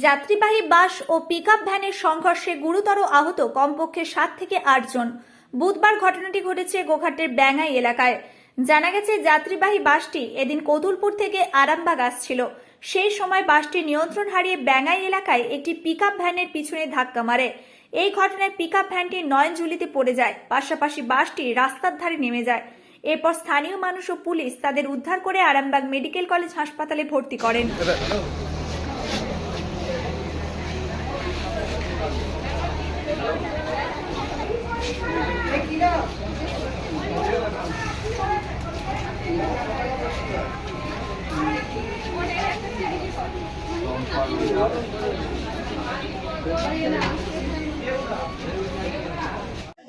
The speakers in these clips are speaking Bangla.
যাত্রীবাহী বাস ও পিকআপ ভ্যানের সংঘর্ষে গুরুতর আহত কমপক্ষে সাত থেকে আটজন বুধবার ঘটনাটি ঘটেছে গোঘাটের ব্যাঙ্গাই এলাকায়। জানা গেছে, যাত্রীবাহী বাসটি এদিন কতুলপুর থেকে আরামবাগ আসছিল। সেই সময় বাসটি নিয়ন্ত্রণ হারিয়ে ব্যাঙ্গাই এলাকায় একটি পিকআপ ভ্যানের পিছনে ধাক্কা মারে। এই ঘটনায় পিকআপ ভ্যানটি নয়নজুলিতে পড়ে যায়, পাশাপাশি বাসটি রাস্তার ধারে নেমে যায়। এরপর স্থানীয় মানুষ ও পুলিশ তাদের উদ্ধার করে আরামবাগ মেডিকেল কলেজ হাসপাতালে ভর্তি করেন।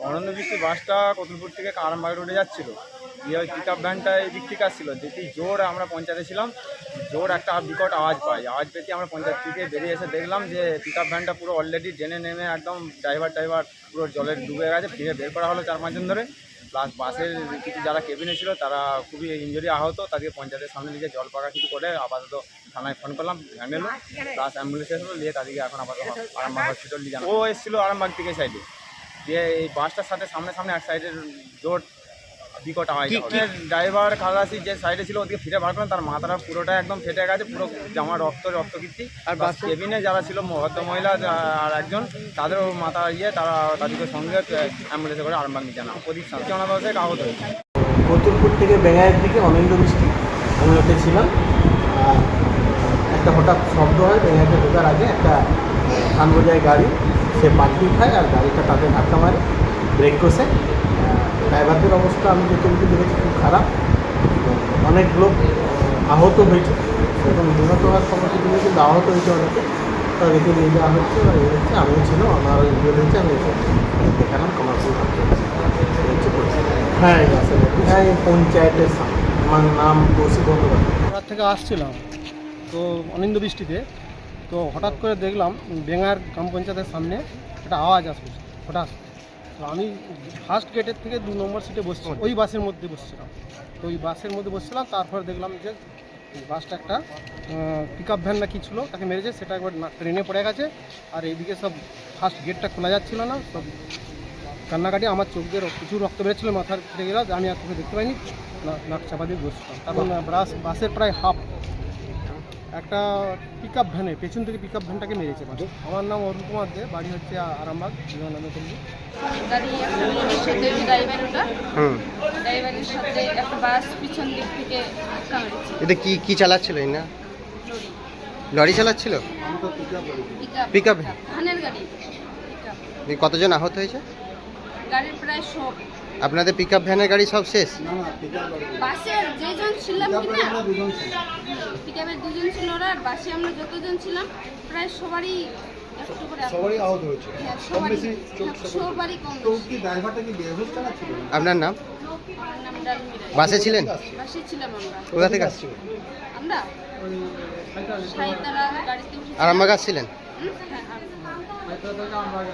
অনন্ত বৃষ্টি বাসটা কতুলপুর থেকে আরামবাগ রোডে যাচ্ছিল। দিয়ে ওই পিক আপ ভ্যানটা দিক থেকে আসছিল। দেখি জোর আমরা পঞ্চায়েতে ছিলাম, জোর একটা বিকট আওয়াজ পাই আওয়াজ পেতে আমরা পঞ্চায়েত থেকে বেরিয়ে এসে দেখলাম যে পিক আপ ভ্যানটা পুরো অলরেডি ড্রেনে নেমে একদম ড্রাইভার ড্রাইভার পুরো জলের ডুবে গেছে ফিরে বের করা হলো চার পাঁচজন ধরে। প্লাস বাসের কিছু যারা কেবিনে ছিল, তারা খুবই ইঞ্জুরি আহত। তাদেরকে পঞ্চায়েতের সামনে নিয়ে জল পাকা কিছু করে আপাতত থানায় ফোন করলাম ভ্যান প্লাস অ্যাম্বুলেন্স এসেছিল, নিয়ে তাদেরকে এখন আপাতত আরামবাগ হসপিটাল নিয়ে ও এসেছিল আরামবাগ থেকে সাইডে দিয়ে এই বাসটার সাথে সামনে সামনে এক সাইডের জোর বিকট আওয়াজ ড্রাইভার খালাসি যে সাইডে ছিল ওদিকে ফিরে বার করলেন তার মাথাটা পুরোটা একদম ফেটে গেছে পুরো জামা রক্ত রক্ত কীর্তি আর বাস কেবিনে যারা ছিল মহিলা আর একজন তাদেরও মাথা ইয়ে তারা তাদেরকে সঙ্গে অ্যাম্বুলেন্সে করে আরামবাগ নিয়ে জানা। প্রদীপ সাঁচনা দশে আহত হয়েছে কতুলপুর থেকে বেঙ্গায়ের দিকে অনিন্দ বৃষ্টি। আমি ওতে ছিলাম। একটা হঠাৎ শব্দ হয় বেঙ্গাইতে ঢোকার আগে একটা ধান বোঝায় গাড়ি সে পাল্টি খায় আর গাড়িটা তাতে ধাক্কা মারে ব্রেক কষে। ড্রাইভারদের অবস্থা আমি যেটুকু দেখেছি খুব খারাপ। অনেক লোক আহত হয়েছে। সেরকম নিহত হওয়ার খবর কিছু কিন্তু আহত হয়েছে অনেকে তাদেরকে নিয়ে যাওয়া হচ্ছে বা ইয়ে হচ্ছে আমিও ছিল আমার ইঞ্জুরি হয়েছে আমি এসে দেখালাম কমার্শিয়াল হ্যাঁ। হ্যাঁ এই পঞ্চায়েতের সামনে। আমার নাম কৌশিক বন্দ্যোপাধ্যায়। থেকে আসছিলাম। তো অনিন্দ বৃষ্টিতে। তো হঠাৎ করে দেখলাম বেঙ্গার গ্রাম পঞ্চায়েতের সামনে একটা আওয়াজ আসছে। হঠাৎ। আমি ফার্স্ট গেটের থেকে দু নম্বর সিটে বসছিলাম ওই বাসের মধ্যে বসছিলাম। তো ওই বাসের মধ্যে বসছিলাম তারপর দেখলাম যে বাসটা একটা পিক আপ ভ্যান না কি ছিল তাকে মেরেছে সেটা একবার না- ট্রেনে পড়ে গেছে। আর এইদিকে সব ফার্স্ট গেটটা খোলা যাচ্ছিল না সব কান্নাকাটি আমার চোখ দিয়ে রক্ত- প্রচুর রক্ত বেরোচ্ছিল মাথার ফেটে গেল আমি আর চোখে দেখতে পাইনি না- নাক চাপা দিয়ে বসছিলাম। বাস বাসের প্রায় হাফ একটা পিক আপ ভ্যানে পেছন থেকে পিক আপ ভ্যানটাকে মেরেছে বাস। আমার নাম অরুণ কুমার দে বাড়ি হচ্ছে আরামবাগ থেকে ধাক্কা মেরেছে। এটা কি কি চালাচ্ছিল এই না? লরি। লরি চালাচ্ছিল? ধানের গাড়ি কতজন আহত হয়েছে? গাড়ির প্রায় আপনাদের পিক আপ ভ্যানের গাড়ি সব শেষ? বাসের যেজন ছিলাম কি না পিকআপের দুজন ছিল ওরা আর বাসে আমরা যতজন ছিলাম প্রায় সবারই সবারই আহত হয়েছে। হ্যাঁ সবারই হ্যাঁ। আপনার নাম আমার নাম? বাসে ছিলেন? বাসে ছিলাম আমরা। কোথা থেকে আসছিল আমরা? সাইতারা। গাড়িতে উঠে আরামবাগ আসছিলেন? হ্যাঁ আর